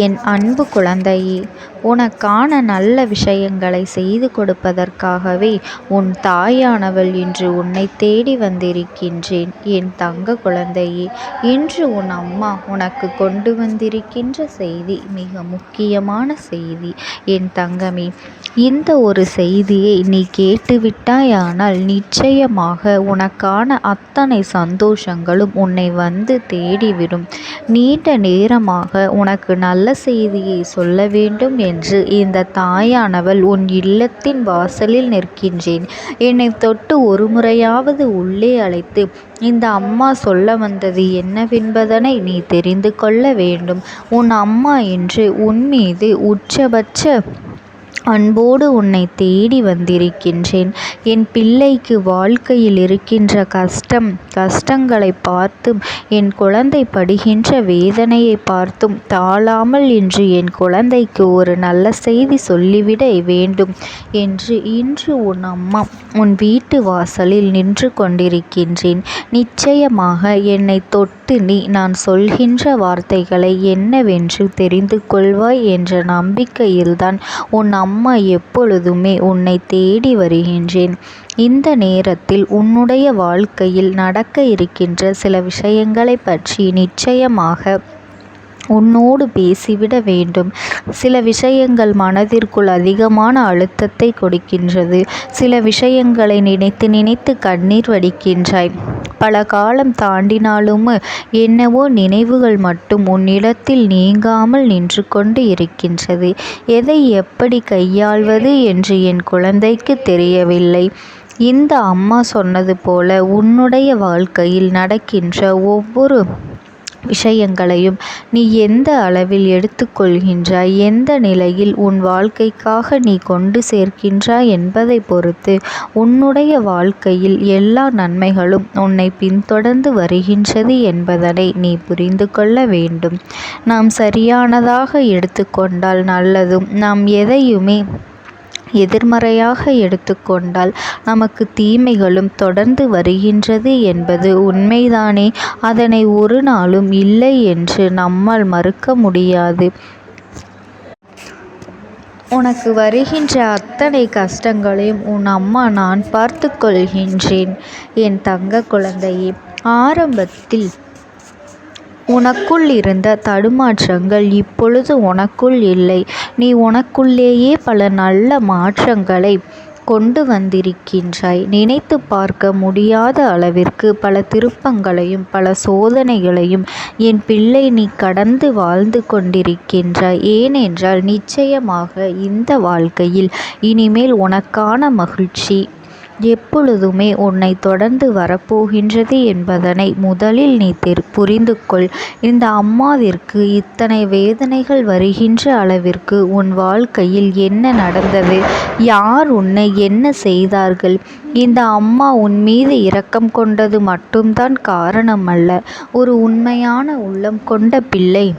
என் அன்பு குழந்தையே உனக்கான நல்ல விஷயங்களை செய்து கொடுப்பதற்காகவே உன் தாயானவள் இன்று உன்னை தேடி வந்திருக்கின்றேன். என் தங்க குழந்தையே இன்று உன் அம்மா உனக்கு கொண்டு வந்திருக்கின்ற செய்தி மிக முக்கியமான செய்தி. என் தங்கமே இந்த ஒரு செய்தியை நீ கேட்டுவிட்டாயானால் நிச்சயமாக உனக்கான அத்தனை சந்தோஷங்களும் உன்னை வந்து தேடிவிடும். நீண்ட நேரமாக உனக்கு நல்ல செய்தியை சொல்ல வேண்டும் என்று இந்த தாயானவள் உன் இல்லத்தின் வாசலில் நிற்கின்றேன். என்னை தொட்டு ஒரு முறையாவது உள்ளே அழைத்து இந்த அம்மா சொல்ல வந்தது என்னவென்பதனை நீ தெரிந்து கொள்ள வேண்டும். உன் அம்மா என்று உன் மீது உச்சபட்ச அன்போடு உன்னை தேடி வந்திருக்கின்றேன். என் பிள்ளைக்கு வாழ்க்கையில் இருக்கின்ற கஷ்டம் கஷ்டம் கஷ்டங்களை பார்த்தும் என் குழந்தை படுகின்ற வேதனையை பார்த்தும் தாழாமல் இன்று என் குழந்தைக்கு ஒரு நல்ல செய்தி சொல்லிவிட வேண்டும் என்று இன்று உன் அம்மா உன் வீட்டு வாசலில் நின்று கொண்டிருக்கின்றேன். நிச்சயமாக என்னை தொட்டு நீ நான் சொல்கின்ற வார்த்தைகளை என்னவென்று தெரிந்து கொள்வாய் என்ற நம்பிக்கையில்தான் உன் அம்மா எப்பொழுதுமே உன்னை தேடி வருகின்றேன். இந்த நேரத்தில் உன்னுடைய வாழ்க்கையில் நடக்க இருக்கின்ற சில விஷயங்களை பற்றி நிச்சயமாக உன்னோடு பேசிவிட வேண்டும். சில விஷயங்கள் மனதிற்குள் அதிகமான அழுத்தத்தை கொடுக்கின்றது. சில விஷயங்களை நினைத்து நினைத்து கண்ணீர் வடிக்கின்றாய். பல காலம் தாண்டினாலும் என்னவோ நினைவுகள் மட்டும் உன்னிடத்தில் நீங்காமல் நின்று கொண்டு இருக்கின்றது. எதை எப்படி கையாள்வது என்று என் குழந்தைக்கு தெரியவில்லை. இந்த அம்மா சொன்னது போல உன்னுடைய வாழ்க்கையில் நடக்கின்ற ஒவ்வொரு விஷயங்களையும் நீ எந்த அளவில் எடுத்துக்கொள்கின்றாய் எந்த நிலையில் உன் வாழ்க்கைக்காக நீ கொண்டு சேர்க்கின்றாய் என்பதை பொறுத்து உன்னுடைய வாழ்க்கையில் எல்லா நன்மைகளும் உன்னை பின்தொடர்ந்து வருகின்றது என்பதனை நீ புரிந்து கொள்ள வேண்டும். நாம் சரியானதாக எடுத்துக்கொண்டால் நல்லதும் நாம் எதையுமே எதிர்மறையாக எடுத்துக்கொண்டால் நமக்கு தீமைகளும் தொடர்ந்து வருகின்றது என்பது உண்மைதானே. அதனை ஒரு நாளும் இல்லை என்று நம்மால் மறுக்க முடியாது. உனக்கு வருகின்ற அத்தனை கஷ்டங்களையும் உன் அம்மா நான் பார்த்து கொள்கின்றேன். என் தங்க குழந்தையே ஆரம்பத்தில் உனக்குள் இருந்த தடுமாற்றங்கள் இப்பொழுது உனக்குள் இல்லை. நீ உனக்குள்ளேயே பல நல்ல மாற்றங்களை கொண்டு வந்திருக்கின்றாய். நினைத்து பார்க்க முடியாத அளவிற்கு பல திருப்பங்களையும் பல சோதனைகளையும் என் பிள்ளை நீ கடந்து வாழ்ந்து கொண்டிருக்கின்றாய். ஏனென்றால் நிச்சயமாக இந்த வாழ்க்கையில் இனிமேல் உனக்கான மகிழ்ச்சி எப்பொழுதுமே உன்னை தொடர்ந்து வரப்போகின்றது என்பதனை முதலில் நீ புரிந்து கொள் இந்த அம்மாவிற்கு இத்தனை வேதனைகள் வருகின்ற அளவிற்கு உன் வாழ்க்கையில் என்ன நடந்தது? யார் உன்னை என்ன செய்தார்கள்? இந்த அம்மா உன் மீது இரக்கம் கொண்டது மட்டும்தான் காரணம் அல்ல ஒரு உண்மையான உள்ளம் கொண்ட பிள்ளை.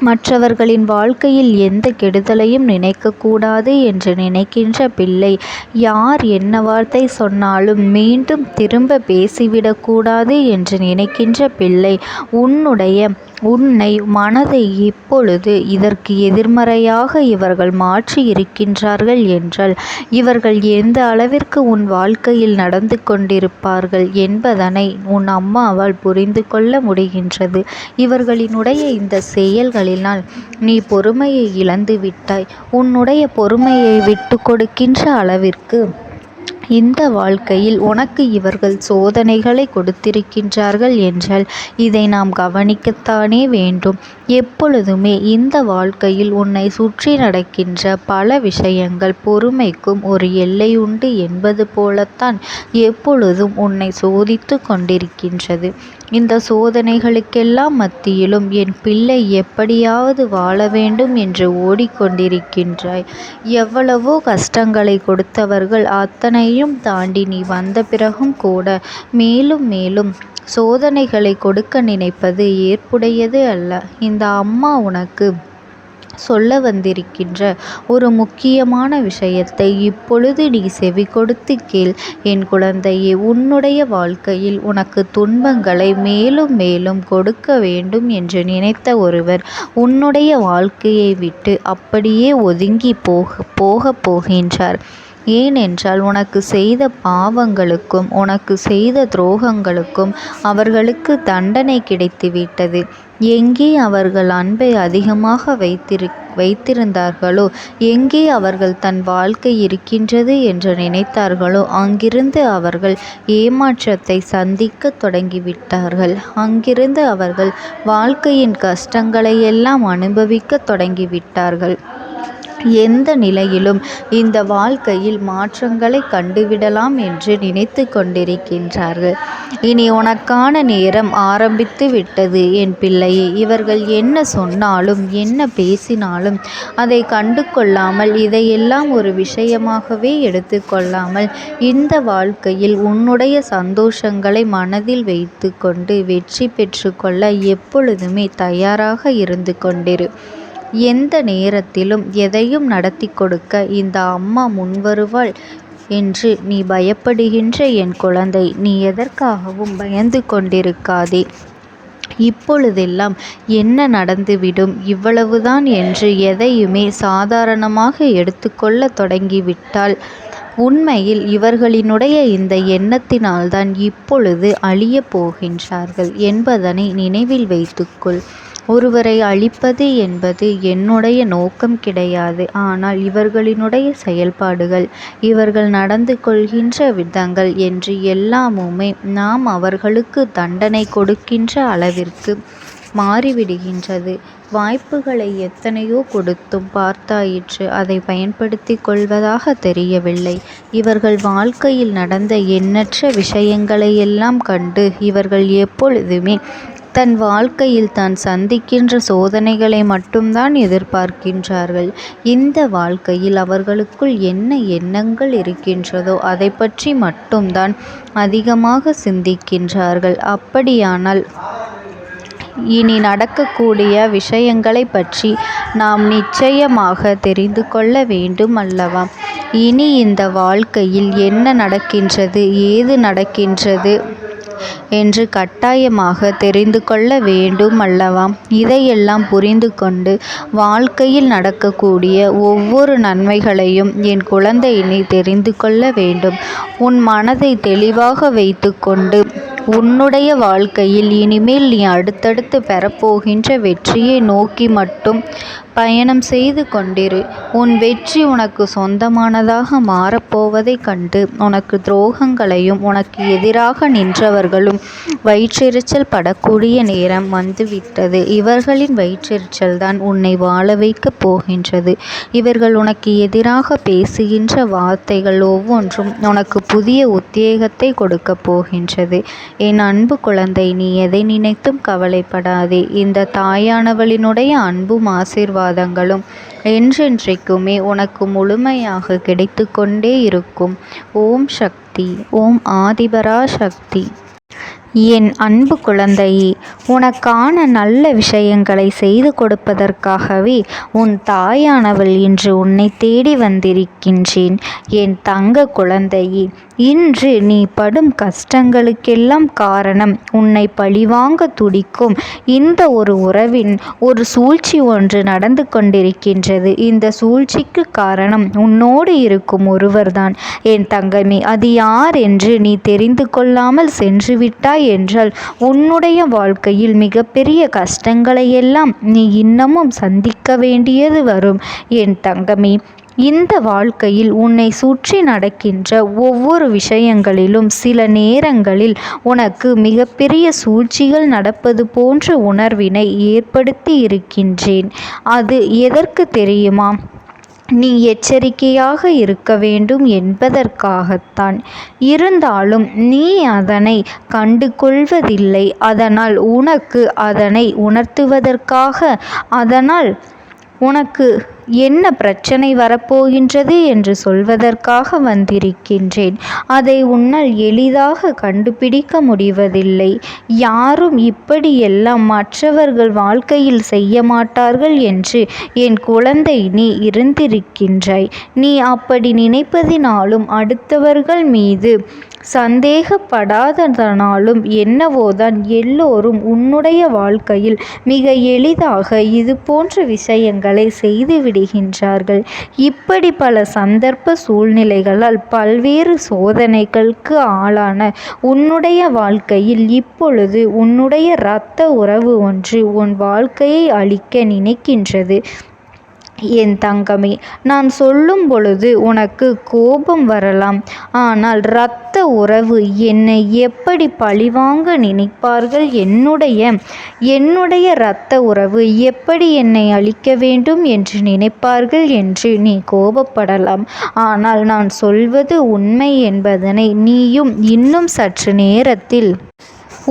மற்றவர்களின் வாழ்க்கையில் எந்த கெடுதலையும் நினைக்கக்கூடாது என்று நினைக்கின்ற பிள்ளை. யார் என்ன வார்த்தை சொன்னாலும் மீண்டும் திரும்ப பேசிவிடக்கூடாது என்று நினைக்கின்ற பிள்ளை. உன்னுடைய உன்னை மனதை இப்பொழுது இதற்கு எதிர்மறையாக இவர்கள் மாற்றி இருக்கின்றார்கள் என்றால் இவர்கள் எந்த அளவிற்கு உன் வாழ்க்கையில் நடந்து கொண்டிருப்பார்கள் என்பதனை உன் அம்மாவால் புரிந்து கொள்ள முடிகின்றது. இவர்களினுடைய இந்த செயல்களினால் நீ பொறுமையை இழந்து விட்டாய். உன்னுடைய பொறுமையை விட்டு கொடுக்கின்ற அளவிற்கு இந்த வாழ்க்கையில் உனக்கு இவர்கள் சோதனைகளை கொடுத்திருக்கின்றார்கள் என்றால் இதை நாம் கவனிக்கத்தானே வேண்டும். எப்பொழுதுமே இந்த வாழ்க்கையில் உன்னை சுற்றி நடக்கின்ற பல விஷயங்கள் பொறுமைக்கும் ஒரு எல்லை உண்டு என்பது போலத்தான் எப்பொழுதும் உன்னை சோதித்து கொண்டிருக்கின்றது. இந்த சோதனைகளுக்கெல்லாம் மத்தியிலும் என் பிள்ளை எப்படியாவது வாழ வேண்டும் என்று ஓடிக்கொண்டிருக்கின்றாய். எவ்வளவோ கஷ்டங்களை கொடுத்தவர்கள் அத்தனையும் தாண்டி நீ வந்த பிறகும் கூட மேலும் மேலும் சோதனைகளை கொடுக்க நினைப்பது ஏற்புடையது அல்ல. இந்த அம்மா உனக்கு சொல்ல வந்திருக்கின்ற ஒரு முக்கியமான விஷயத்தை இப்பொழுது நீ செவி கொடுத்து கேள். என் குழந்தையே உன்னுடைய வாழ்க்கையில் உனக்கு துன்பங்களை மேலும் மேலும் கொடுக்க வேண்டும் என்று நினைத்த ஒருவர் உன்னுடைய வாழ்க்கையை விட்டு அப்படியே ஒதுங்கி போக போக போகின்றார். ஏனென்றால் உனக்கு செய்த பாவங்களுக்கும் உனக்கு செய்த துரோகங்களுக்கும் அவர்களுக்கு தண்டனை கிடைத்துவிட்டது. எங்கே அவர்கள் அன்பை அதிகமாக வைத்திரு வைத்திருந்தார்களோ எங்கே அவர்கள் தன் வாழ்க்கை இருக்கின்றது என்று நினைத்தார்களோ அங்கிருந்து அவர்கள் ஏமாற்றத்தை சந்திக்க தொடங்கிவிட்டார்கள். அங்கிருந்து அவர்கள் வாழ்க்கையின் கஷ்டங்களை எல்லாம் அனுபவிக்க தொடங்கிவிட்டார்கள். எந்த நிலையிலும் இந்த வாழ்க்கையில் மாற்றங்களை கண்டுவிடலாம் என்று நினைத்து கொண்டிருக்கின்றார்கள். இனி உனக்கான நேரம் ஆரம்பித்து விட்டது என் பிள்ளையே இவர்கள் என்ன சொன்னாலும் என்ன பேசினாலும் அதை கண்டு கொள்ளாமல் இதையெல்லாம் ஒரு விஷயமாகவே எடுத்துக்கொள்ளாமல் இந்த வாழ்க்கையில் உன்னுடைய சந்தோஷங்களை மனதில் வைத்து கொண்டு வெற்றி பெற்றுக்கொள்ள எப்பொழுதுமே தயாராக இருந்து கொண்டிரு. எந்த நேரத்திலும் எதையும் நடத்தி கொடுக்க இந்த அம்மா முன்வருவாள் என்று நீ பயப்படுகின்ற என் குழந்தை நீ எதற்காகவும் பயந்து கொண்டிருக்காதே. இப்பொழுதெல்லாம் என்ன நடந்துவிடும்? இவ்வளவுதான் என்று எதையுமே சாதாரணமாக எடுத்துக்கொள்ள தொடங்கிவிட்டால் உண்மையில் இவர்களினுடைய இந்த எண்ணத்தினால்தான் இப்பொழுது அழியப் போகின்றார்கள் என்பதனை நினைவில் வைத்துக்கொள். ஒருவரை அழிப்பது என்பது என்னுடைய நோக்கம் கிடையாது. ஆனால் இவர்களினுடைய செயல்பாடுகள் இவர்கள் நடந்து கொள்கின்ற விதங்கள் என்று எல்லாமுமே நாம் அவர்களுக்கு தண்டனை கொடுக்கின்ற அளவிற்கு மாறிவிடுகின்றது. வாய்ப்புகளை எத்தனையோ கொடுத்தும் பார்த்தாயிற்று. அதை பயன்படுத்தி கொள்வதாக தெரியவில்லை. இவர்கள் வாழ்க்கையில் நடந்த எண்ணற்ற விஷயங்களை எல்லாம் கண்டு இவர்கள் எப்பொழுதுமே தன் வாழ்க்கையில் தான் சந்திக்கின்ற சோதனைகளை மட்டும்தான் எதிர்பார்க்கின்றார்கள். இந்த வாழ்க்கையில் அவர்களுக்குள் என்ன எண்ணங்கள் இருக்கின்றதோ அதை பற்றி மட்டும்தான் அதிகமாக சிந்திக்கின்றார்கள். அப்படியானால் இனி நடக்கக்கூடிய விஷயங்களை பற்றி நாம் நிச்சயமாக தெரிந்து கொள்ள வேண்டும் அல்லவா? இனி இந்த வாழ்க்கையில் என்ன நடக்கின்றது? ஏது நடக்கின்றது? என்று கட்டாயமாக தெரிந்து கொள்ள வேண்டும் அல்லவா? இதையெல்லாம் புரிந்து கொண்டு வாழ்க்கையில் நடக்கக்கூடிய ஒவ்வொரு நன்மைகளையும் என் குழந்தை நீ தெரிந்து கொள்ள வேண்டும். உன் மனதை தெளிவாக வைத்து கொண்டு உன்னுடைய வாழ்க்கையில் இனிமேல் நீ அடுத்தடுத்து பெறப்போகின்ற வெற்றியை நோக்கி மட்டும் பயணம் செய்து கொண்டிரு. உன் வெற்றி உனக்கு சொந்தமானதாக மாறப்போவதைக் கண்டு உனக்கு துரோகங்களையும் உனக்கு எதிராக நின்றவர்களும் வயிற்றெரிச்சல் படக்கூடிய நேரம் வந்துவிட்டது. இவர்களின் வயிற்றெரிச்சல் தான் உன்னை வாழ வைக்கப் போகின்றது. இவர்கள் உனக்கு எதிராக பேசுகின்ற வார்த்தைகள் ஒவ்வொன்றும் உனக்கு புதிய உத்வேகத்தை கொடுக்கப் போகின்றது. என் அன்பு குழந்தை நீ எதை நினைத்தும் கவலைப்படாதே. இந்த தாயானவளினுடைய அன்பும் ஆசீர்வாதங்களும் என்றென்றைக்குமே உனக்கு முழுமையாக கிடைத்து கொண்டே இருக்கும். ஓம் சக்தி ஓம் ஆதிபரா சக்தி என் அன்பு குழந்தையே உனக்கான நல்ல விஷயங்களை செய்து கொடுப்பதற்காகவே உன் தாயானவள் இன்று உன்னை தேடி வந்திருக்கின்றேன். என் தங்க குழந்தையே இன்று நீ படும் கஷ்டங்களுக்கெல்லாம் காரணம் உன்னை பழிவாங்க துடிக்கும் இந்த ஒரு உறவின் ஒரு சூழ்ச்சி ஒன்று நடந்து கொண்டிருக்கின்றது. இந்த சூழ்ச்சிக்கு காரணம் உன்னோடு இருக்கும் ஒருவர்தான். என் தங்கமே அது யார் என்று நீ தெரிந்து கொள்ளாமல் சென்றுவிட்டாய் என்றால் உன்னுடைய வாழ்க்கையில் மிகப்பெரிய கஷ்டங்களையெல்லாம் நீ இன்னமும் சந்திக்க வேண்டியது வரும். என் தங்கமே இந்த வாழ்க்கையில் உன்னை சுற்றி நடக்கின்ற ஒவ்வொரு விஷயங்களிலும் சில நேரங்களில் உனக்கு மிகப்பெரிய சூழ்ச்சிகள் நடப்பது போன்ற உணர்வினை ஏற்படுத்தி இருக்கின்றேன். அது எதற்கு தெரியுமா? நீ எச்சரிக்கையாக இருக்க வேண்டும் என்பதற்காகத்தான். இருந்தாலும் நீ அதனை கண்டு கொள்வதில்லை அதனால் உனக்கு அதனை உணர்த்துவதற்காக அதனால் உனக்கு என்ன பிரச்சனை வரப்போகின்றது என்று சொல்வதற்காக வந்திருக்கின்றேன். அதை உன்னால் எளிதாக கண்டுபிடிக்க முடிவதில்லை. யாரும் இப்படியெல்லாம் மற்றவர்கள் வாழ்க்கையில் செய்ய மாட்டார்கள் என்று என் குழந்தை நீ இருந்திருக்கின்றாய். நீ அப்படி நினைப்பதினாலும் அடுத்தவர்கள் மீது சந்தேகப்படாததனாலும் என்னவோதான் எல்லோரும் உன்னுடைய வாழ்க்கையில் மிக எளிதாக இது போன்ற விஷயங்களை செய்து விடுகின்றார்கள். இப்படி பல சந்தர்ப்ப சூழ்நிலைகளால் பல்வேறு சோதனைகளுக்கு ஆளான உன்னுடைய வாழ்க்கையில் இப்பொழுது உன்னுடைய இரத்த உறவு ஒன்று உன் வாழ்க்கையை அழிக்க நினைக்கின்றது. என் தங்கமே நான் சொல்லும் பொழுது உனக்கு கோபம் வரலாம். ஆனால் இரத்த உறவு என்னை எப்படி பழிவாங்க நினைப்பார்கள்? என்னுடைய என்னுடைய இரத்த உறவு எப்படி என்னை அழிக்க வேண்டும் என்று நினைப்பார்கள் என்று நீ கோபப்படலாம். ஆனால் நான் சொல்வது உண்மை என்பதனை நீயும் இன்னும் சற்று நேரத்தில்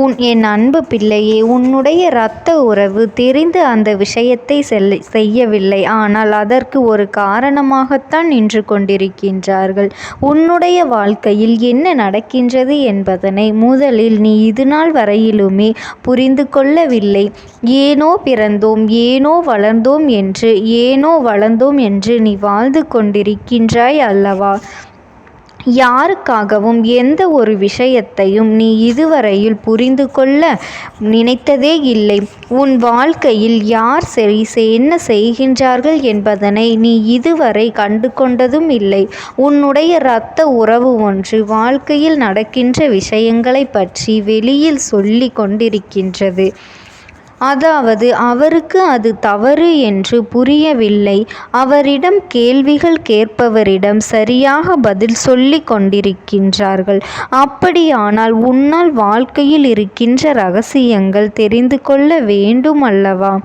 உன் என் அன்பு பிள்ளையே உன்னுடைய இரத்த உறவு தெரிந்து அந்த விஷயத்தை செல்ல செய்யவில்லை. ஆனால் அதற்கு ஒரு காரணமாகத்தான் நின்று கொண்டிருக்கின்றார்கள். உன்னுடைய வாழ்க்கையில் என்ன நடக்கின்றது என்பதனை முதலில் நீ இதுநாள் வரையிலுமே புரிந்து கொள்ளவில்லை. ஏனோ பிறந்தோம் ஏனோ வளர்ந்தோம் என்று ஏனோ வளர்ந்தோம் என்று நீ வாழ்ந்து கொண்டிருக்கின்றாய் அல்லவா? யாருக்காகவும் எந்த ஒரு விஷயத்தையும் நீ இதுவரையில் புரிந்து கொள்ள நினைத்ததே இல்லை. உன் வாழ்க்கையில் யார் சரி என்ன செய்கின்றார்கள் என்பதனை நீ இதுவரை கண்டு கொண்டதும் இல்லை. உன்னுடைய இரத்த உறவு ஒன்று வாழ்க்கையில் நடக்கின்ற விஷயங்களை பற்றி வெளியில் சொல்லி கொண்டிருக்கின்றது. அதாவது அவருக்கு அது தவறு என்று புரியவில்லை. அவரிடம் கேள்விகள் கேட்பவரிடம் சரியாக பதில் சொல்லி கொண்டிருக்கின்றார்கள். அப்படியானால் உன்னால் வாழ்க்கையில் இருக்கின்ற ரகசியங்கள் தெரிந்து கொள்ள வேண்டுமல்லவா?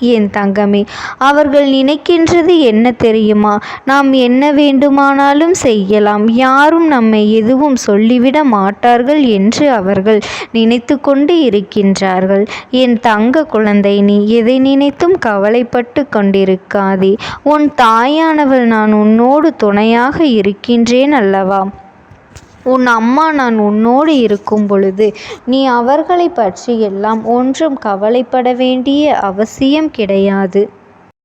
என் தங்கமே அவர்கள் நினைக்கின்றது என்ன தெரியுமா? நாம் என்ன வேண்டுமானாலும் செய்யலாம். யாரும் நம்மை எதுவும் சொல்லிவிட மாட்டார்கள் என்று அவர்கள் நினைத்து கொண்டு இருக்கின்றார்கள். என் தங்க குழந்தை நீ எதை நினைத்தும் கவலைப்பட்டு கொண்டிருக்காதே. உன் தாயானவள் நான் உன்னோடு துணையாக இருக்கின்றேன் அல்லவா? உன் அம்மா நான் உன்னோடு இருக்கும் பொழுது நீ அவர்களை பற்றி எல்லாம் ஒன்றும் கவலைப்பட வேண்டிய அவசியம் கிடையாது.